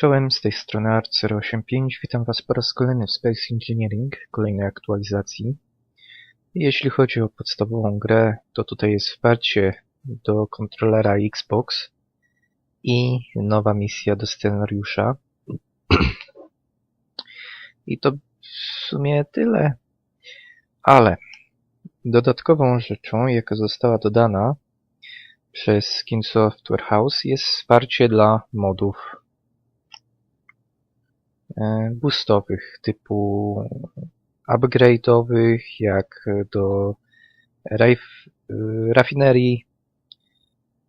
Czołem, z tej strony Art085. Witam Was po raz kolejny w Space Engineering, kolejnej aktualizacji. Jeśli chodzi o podstawową grę, to tutaj jest wsparcie do kontrolera Xbox i nowa misja do scenariusza. I to w sumie tyle. Ale dodatkową rzeczą, jaka została dodana przez Skin Software House jest wsparcie dla modów boostowych typu upgrade'owych, jak do raf rafinerii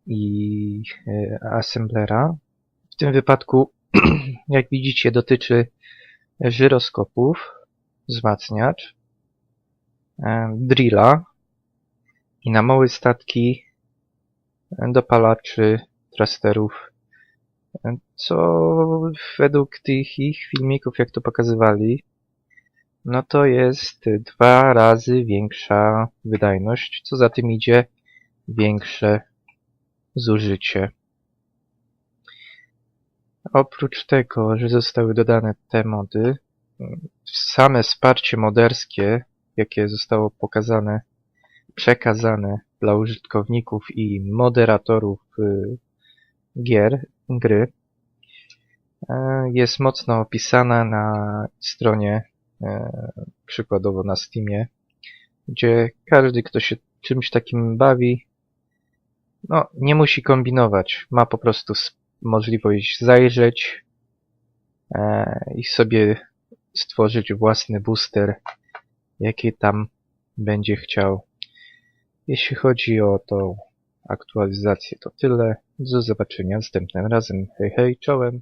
i e, assemblera. W tym wypadku, jak widzicie, dotyczy żyroskopów, wzmacniacz, e, drilla i na małe statki dopalaczy trasterów, co według tych ich filmików, jak to pokazywali, no to jest dwa razy większa wydajność, co za tym idzie większe zużycie. Oprócz tego, że zostały dodane te mody, same wsparcie moderskie, jakie zostało pokazane, przekazane dla użytkowników i moderatorów y, gier, gry, e, jest mocno opisana na stronie, e, przykładowo na Steamie, gdzie każdy, kto się czymś takim bawi, no, nie musi kombinować. Ma po prostu możliwość zajrzeć e, i sobie stworzyć własny booster, jaki tam będzie chciał. Jeśli chodzi o tą aktualizację, to tyle. Do zobaczenia następnym razem. Hej, hej, czołem.